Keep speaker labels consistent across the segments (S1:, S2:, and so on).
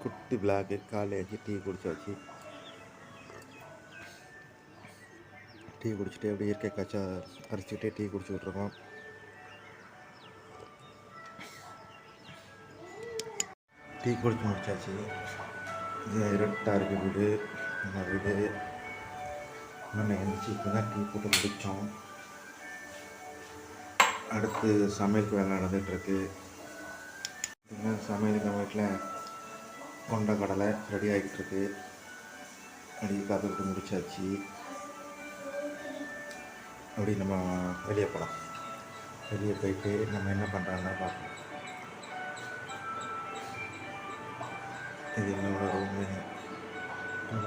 S1: குட்டி பிளாக்கு காலையில் டீ குடித்தாச்சு டீ குடிச்சிட்டு அப்படியே இயற்கை காய்ச்சா அரைச்சிக்கிட்டே டீ குடிச்சு இருக்கோம் டீ குடிச்சு முடிச்சாச்சு இது இருட்டாக இருக்குது வீடு நம்ம வீடு நம்ம எழுந்துச்சு இப்போ தான் டீ போட்டு முடித்தோம் அடுத்து சமையலுக்கு வேலை நடந்துகிட்ருக்கு சமையலுக்கு வீட்டில் கொண்ட கடலை ரெடி ஆகிட்டு இருக்கு அப்படி காத்துக்கிட்டு முடிச்சாச்சு. அப்படி நம்ம வெளியே போகலாம் வெளியே போயிட்டு நம்ம என்ன பண்ணுறாங்கன்னா பார்க்கலாம். இது என்னோட ரூமு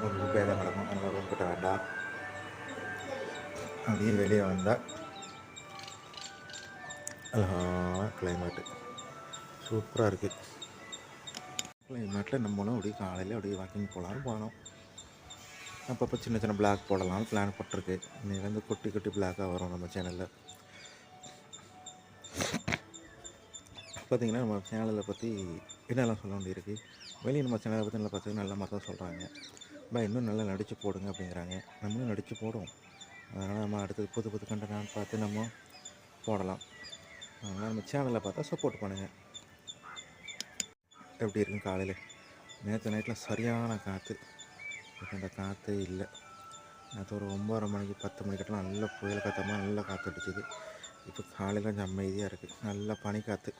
S1: கொஞ்சம் பேதம் கிடக்கும். நம்ம ரூம் கிட்ட வேண்டாம். அப்படியே வெளியே வந்தால் அழகான கிளைமேட்டு சூப்பராக இருக்குது நாட்டில் நம்மளும் அப்படியே காலையில் அப்படியே வாக்கிங் போகலான்னு போனோம். அப்பப்போ சின்ன சின்ன பிளாக் போடலாம்னு பிளான் போட்டிருக்கு. இன்னைக்கு வந்து குட்டி குட்டி பிளாக்காக வரும் நம்ம சேனலில் பார்த்தீங்கன்னா நம்ம சேனலை பற்றி என்னெல்லாம் சொல்ல வேண்டியிருக்கு? வெளியே நம்ம சேனலை பற்றி நல்லா பார்த்து நல்ல மாதிரி தான் சொல்கிறாங்க பா இன்னும் நல்லா நடித்து போடுங்க அப்படிங்கிறாங்க. நம்மளும் நடித்து போடுவோம். அதனால் நம்ம அடுத்தது புது புது கண்டனான்னு பார்த்து நம்ம போடலாம். அதனால் நம்ம சேனலை பார்த்தா சப்போர்ட் பண்ணுங்கள் எப்படி இருக்கும் காலையில்? நேற்று நைட்டில் சரியான காற்று இப்போ அந்த காற்றே இல்லை. நேற்று ஒரு ஒம்பதரை மணிக்கு பத்து மணிக்கெல்லாம் நல்ல புயல் காற்றமாக நல்லா காற்று அடிச்சுது. இப்போ காலையில் கொஞ்சம் அமைதியாக இருக்குது நல்ல பனி காற்று